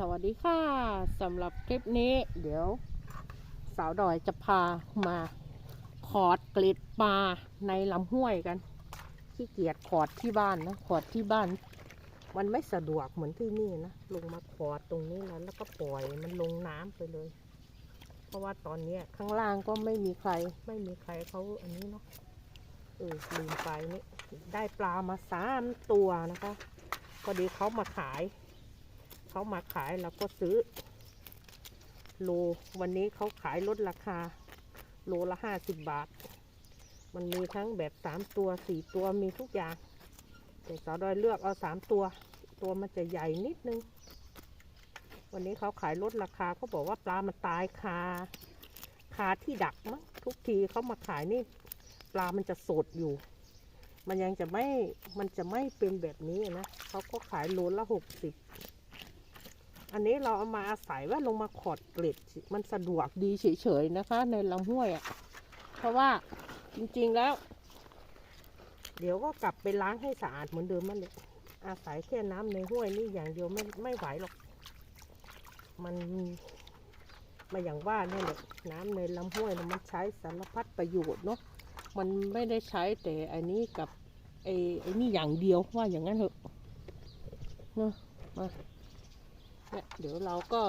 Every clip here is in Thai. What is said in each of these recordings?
สวัสดีค่ะสำหรับคลิปนี้ เดี๋ยว สาวดอยจะพามาขอดเกล็ดปลาในลำห้วยกันขี้เกียจขอดที่บ้านนะขอดที่บ้าน มันไม่สะดวกเหมือนที่นี่นะลงมาขอดตรงนี้แล้วแล้วก็ปล่อยมันลงน้ำไปเลย เพราะว่าตอนนี้ข้างล่างก็ไม่มีใคร ไม่มีใครเขาอันนี้เนาะเออลืมไปนี่ได้ปลามาสามตัวนะคะพอดีเขามาขาย เขามาขายเราก็ซื้อ โลวันนี้เขาขายลดราคา โลละห้าสิบบาท มันมีทั้งแบบสามตัวสี่ตัวมีทุกอย่างแต่สาวดอยเลือกเอาสามตัว ตัวมันจะใหญ่นิดนึง วันนี้เขาขายลดราคาเขาบอกว่าปลามันตายคาคาที่ดักมั้งทุกทีเขามาขายนี่ ปลามันจะสดอยู่มันยังจะไม่ มันจะไม่เป็นแบบนี้นะ เขาก็ขายโลละหกสิบ อันนี้เราเอามาอาศัยว่าลงมาขอดเกล็ดมันสะดวกดีเฉยๆนะคะ ในลำห้วยอะ่ะ เพราะว่าจริงๆแล้ว เดี๋ยวก็กลับไปล้างให้สะอาดเหมือนเดิมมันเลยอาศัยแค่น้ำในห้วยนี่อย่างเดียวไม่ไม่ไหวหรอก มันมาอย่างว่าเนี่ยแหละน้ำในลำห้วยมันใช้สารพัดประโยชน์เนาะมันไม่ได้ใช้แต่อันนี้กับไอ้ไอ้นี่อย่างเดียวว่าอย่างนั้นเถอะเนาะมา เนี่ยเดี๋ยวเราก็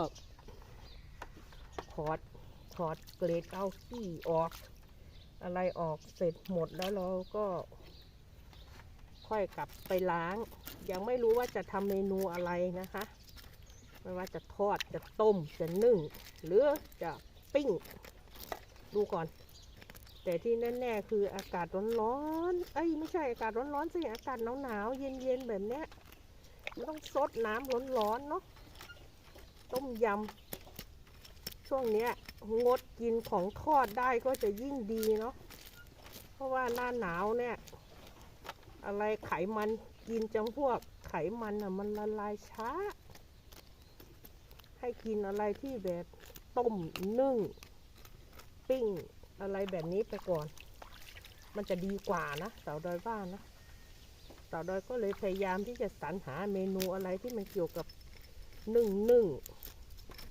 ถอดถอดเกล็ดเอาขี้ออก อะไรออกเสร็จหมดแล้วเราก็ ค่อยกลับไปล้าง ยังไม่รู้ว่าจะทำเมนูอะไรนะคะ ไม่ว่าจะทอดจะต้มจะนึ่ง หรือจะปิ้ง ดูก่อน แต่ที่แน่ๆคืออากาศร้อนๆเอ้ยไม่ใช่อากาศร้อนๆสิอากาศหนาวๆเย็นๆแบบเนี้ยมันต้องซดน้ำร้อนๆเนาะ ต้มยำ ช่วงเนี้ย งดกินของทอดได้ก็จะยิ่งดีเนาะ เพราะว่าหน้าหนาวเนี่ย อะไรไขมันกินจำพวกไขมันอะ มันละลายช้า ให้กินอะไรที่แบบต้มนึ่ง ปิ้ง อะไรแบบนี้ไปก่อน มันจะดีกว่านะสาวดอยว่านนะสาวดอยก็เลยพยายามที่จะสรรหาเมนูอะไรที่มันเกี่ยวกับ นึ่งนึ่ง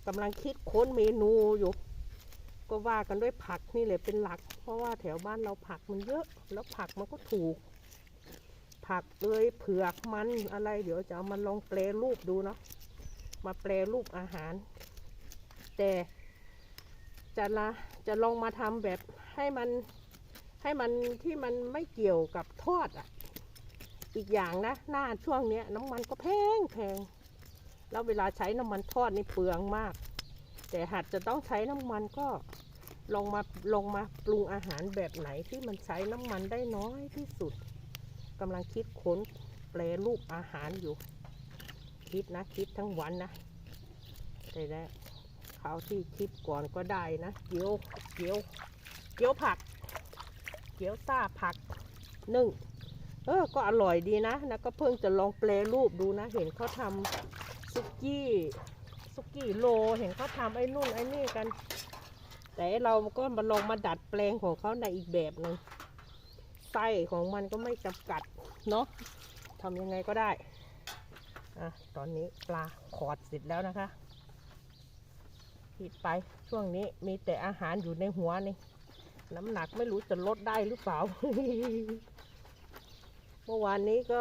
กำลังคิดค้นเมนูอยู่ ก็ว่ากันด้วยผักนี่แหละเป็นหลัก เพราะว่าแถวบ้านเราผักมันเยอะ แล้วผักมันก็ถูก ผักเอ้ยเผือกมันอะไร เดี๋ยวจะเอามาลองแปลรูปดูเนาะมาแปลรูปอาหาร แต่จะละจะลองมาทำแบบให้มันให้มันที่มันไม่เกี่ยวกับทอดอะ อีกอย่างนะ หน้าช่วงเนี้ยน้ำมันก็แพงแพง แล้วเวลาใช้น้ำมันทอดนี่เปลืองมาก แต่หากจะต้องใช้น้ำมันก็ลองมาลองมาปรุงอาหารแบบไหนที่มันใช้น้ำมันได้น้อยที่สุดกำลังคิดค้นแปลรูปอาหารอยู่ คิดนะคิดทั้งวันนะแต่แล้วคราวที่คลิปก่อนก็ได้นะเกี๊ยวเกี๊ยวเกี๊ยวผัก เกี๊ยวซ่าผักนึ่งเออก็อร่อยดีนะนะก็เพิ่งจะลองแปลรูปดูนะ เห็นเขาทำ ซุกี้ซุกี้โลเห็นเขาทำไอ้นู่นไอ้นี่กัน แต่เราก็มาลองมาดัดแปลงของเขาในอีกแบบหนึ่งไส้ของมันก็ไม่จำกัดเนาะทำยังไงก็ได้อะตอนนี้ปลาขอดเสร็จแล้วนะคะผิดไปช่วงนี้มีแต่อาหารอยู่ในหัวนี่น้ำหนักไม่รู้จะลดได้หรือเปล่า เมื่อวานนี้ก็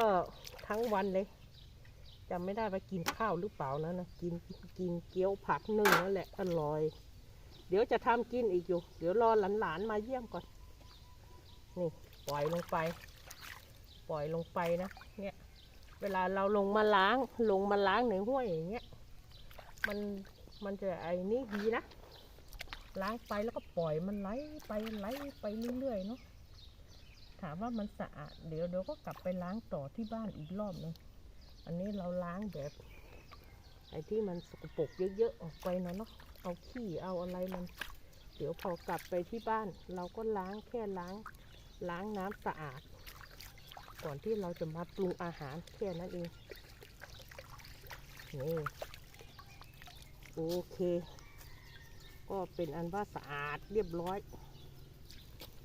ทั้งวันเลย จำไม่ได้ว่ากินข้าวหรือเปล่านะนะกินกินเกี๊ยวผักนึ่งนั่นแหละอร่อย เดี๋ยวจะทำกินอีกอยู่ เดี๋ยวรอหลานๆมาเยี่ยมก่อน นี่ปล่อยลงไป ปล่อยลงไปนะ เนี่ย เวลาเราลงมาล้าง ลงมาล้างในห้วยอย่างเงี้ย มันมันจะไอ้นี่ดีนะ ล้างไปแล้วก็ปล่อยมันไหลไปไหลไปเรื่อยๆเนาะ ถามว่ามันสะอาด เดี๋ยวเดี๋ยวก็กลับไปล้างต่อที่บ้านอีกรอบนึง อันนี้เราล้างแบบ ไอ้ที่มันสกปรกเยอะๆออกไปนะเนาะเอาขี้เอาอะไรมัน เดี๋ยวพอกลับไปที่บ้าน เราก็ล้างแค่ล้าง ล้างน้ำสะอาด ก่อนที่เราจะมาปรุงอาหารแค่นั้นเองนี่โอเค ก็เป็นอันว่าสะอาดเรียบร้อย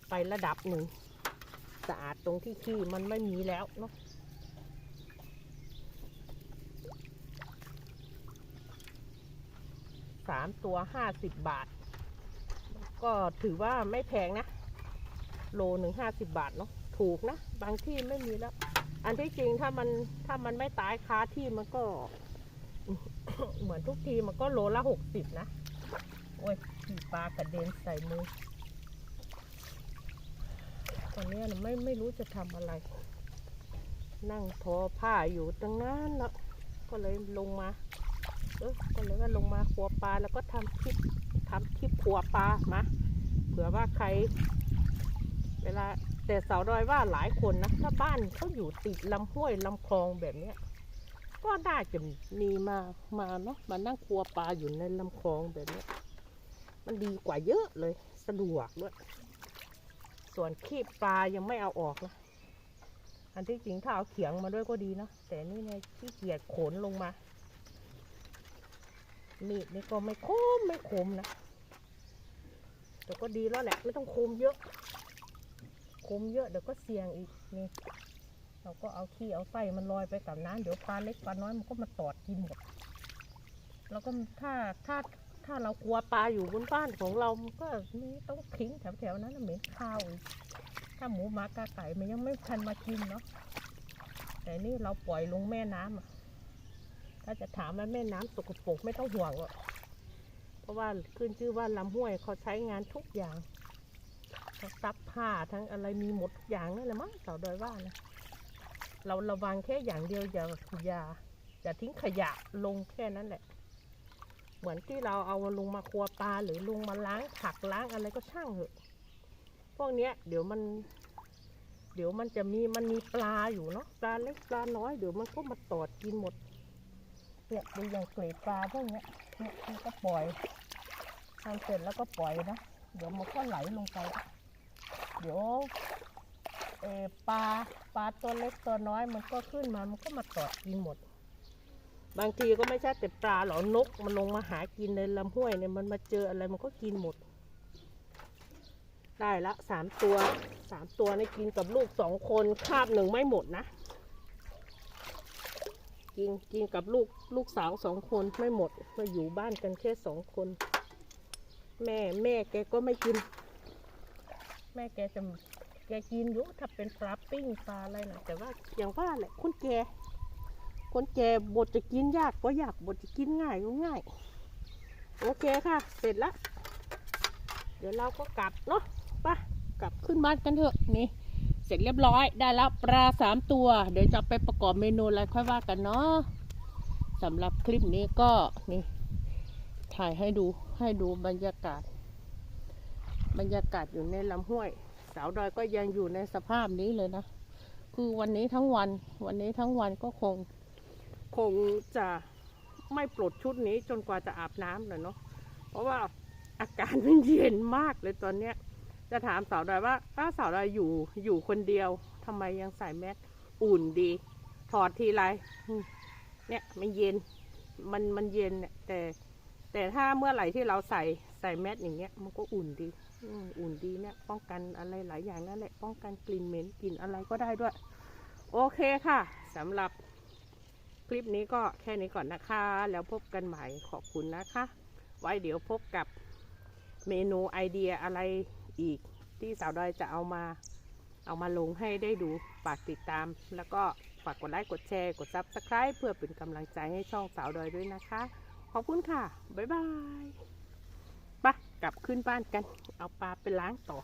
ไประดับหนึ่ง สะอาดตรงที่ขี้มันไม่มีแล้วเนาะ สามตัวห้าสิบบาท ก็ถือว่าไม่แพงนะ โลหนึ่งห้าสิบบาทเนาะถูกนะ บางที่ไม่มีแล้ว อันที่จริงถ้ามันถ้ามันไม่ตายค้าที่มันก็ เหมือนทุกทีมันก็โลละหกสิบนะ โอ้ยขีปลากระเด็นใส่มือตอนนี้นะไม่ไม่รู้จะทำอะไร นั่งทอผ้าอยู่ตั้งนานแล้ว ก็เลยลงมา เออก็เลยว่าลงมาขัวปลาแล้วก็ทำคลิปทำคลิปขัวปลามาเผื่อว่าใคร เวลาแต่สาวดอยว่าหลายคนนะถ้าบ้านเขาอยู่ติดลำห้วยลำคลองแบบเนี้ย ก็น่าจะมีมามาเนาะมานั่งครัวปลาอยู่ในลำคลองแบบเนี้ย มันดีกว่าเยอะเลย สะดวกด้วยส่วนคีบปลายังไม่เอาออกนะอันที่จริงถ้าเอาเขียงมาด้วยก็ดีนะแต่นี่เนี่ยขี้เกียจขนลงมา มีดนี่ก็ไม่คมไม่คมนะ แต่ก็ดีแล้วแหละ ไม่ต้องคมเยอะคมเยอะเดี๋ยวก็เสี่ยงอีกนี่ เราก็เอาขี้เอาไส้มันลอยไปกับน้ำเดี๋ยวปลาเล็กปลาน้อยมันก็มาตอดกินหมดแล้วก็ถ้าถ้าถ้าเรากลัวปลาอยู่บนบ้านของเราก็ไม่ต้องทิ้งแถวๆนั้นนะเหม็นข้าวอีกถ้าหมูหมากาไก่มันยังไม่ทันมากินเนาะแต่นี่เราปล่อยลงแม่น้ำอะ ถ้าจะถามว่าแม่น้ำสกปรกไม่ต้องห่วงหรอกเพราะว่าขึ้นชื่อว่าลำห้วยเขาใช้งานทุกอย่างทั้งซักผ้าทั้งอะไรมีหมดทุกอย่างนั่นแหละมั้งสาวดอยว่านะเราระวังแค่อย่างเดียวอย่าอย่าอย่าทิ้งขยะลงแค่นั้นแหละ เหมือนที่เราเอาลงมาครัวปลาหรือลงมาล้างผักล้างอะไรก็ช่างเถอะ พวกเนี้ย เดี๋ยวมัน เดี๋ยวมันจะมีมันมีปลาอยู่เนาะปลาเล็กปลาน้อยเดี๋ยวมันก็มาตอดกินหมด เนี่ยดูอย่างเกล็ดปลาพวกเนี้ยเนี่ยมันก็ปล่อยทำเสร็จแล้วก็ปล่อยนะ เดี๋ยวมันก็ไหลลงไป เดี๋ยวเอปลาปลาตัวเล็กตัวน้อยมันก็ขึ้นมา มันก็มาตอดกินหมด บางทีก็ไม่ใช่แต่ปลาหรอกนกมันลงมาหากินในลำห้วยเนี่ยมันมาเจออะไรมันก็กินหมด ได้ละสามตัวสามตัวนี่กินกับลูกสองคนคาบหนึ่งไม่หมดนะ กินกินกับลูกลูกสาวสองคนไม่หมดมาอยู่บ้านกันแค่สองคน แม่แม่แกก็ไม่กิน แม่แกจะแกกินอยู่ถ้าเป็นปลาปิ้งปลาอะไรนะแต่ว่าอย่างว่าแหละคนแกคนแกบทจะกินยากก็ยากบทจะกินง่ายก็ง่าย โอเคค่ะ เสร็จแล้วเดี๋ยวเราก็กลับเนาะไปกลับขึ้นบ้านกันเถอะนี่ สร็จเรียบร้อยได้แล้วปลาสามตัว เดี๋ยวจะไปประกอบเมนูอะไรค่อยว่ากันเนาะสำหรับคลิปนี้ก็นี่ถ่ายให้ดูให้ดูบรรยากาศ บรรยากาศอยู่ในลำห้วย สาวดอยก็ยังอยู่ในสภาพนี้เลยนะ คือวันนี้ทั้งวัน วันนี้ทั้งวันก็คง คงจะไม่ปลดชุดนี้จนกว่าจะอาบน้ำเลยเนาะเพราะว่าอากาศมันเย็นมากเลยตอนเนี้ย จะถามสาวดอยว่าถ้าสาวดอยอยู่อยู่คนเดียวทำไมยังใส่แมสอุ่นดี ถอดทีไรเนี่ยมันเย็นมันมันเย็นเนี่ยแต่ แต่ถ้าเมื่อไหร่ที่เราใส่ใส่แมสอย่างเงี้ย มันก็อุ่นดีอุ่นดีเนี่ย ป้องกันอะไรหลายอย่างนั่นแหละ ป้องกันกลิ่นเหม็นกลิ่นอะไรก็ได้ด้วย โอเคค่ะสำหรับคลิปนี้ก็แค่นี้ก่อนนะคะ แล้วพบกันใหม่ขอบคุณนะคะ ไว้เดี๋ยวพบกับเมนูไอเดียอะไร อีก ที่สาวดอยจะเอามา เอามาลงให้ได้ดูฝากติดตาม แล้วก็ฝากกดไลค์กดแชร์กดซับสไคร b ์เพื่อเป็นกำลังใจให้ช่องสาวดอยด้วยนะคะ ขอบคุณค่ะ บ๊ายบายไปะกลับขึ้นบ้านกัน เอาปลาไปล้างต่อ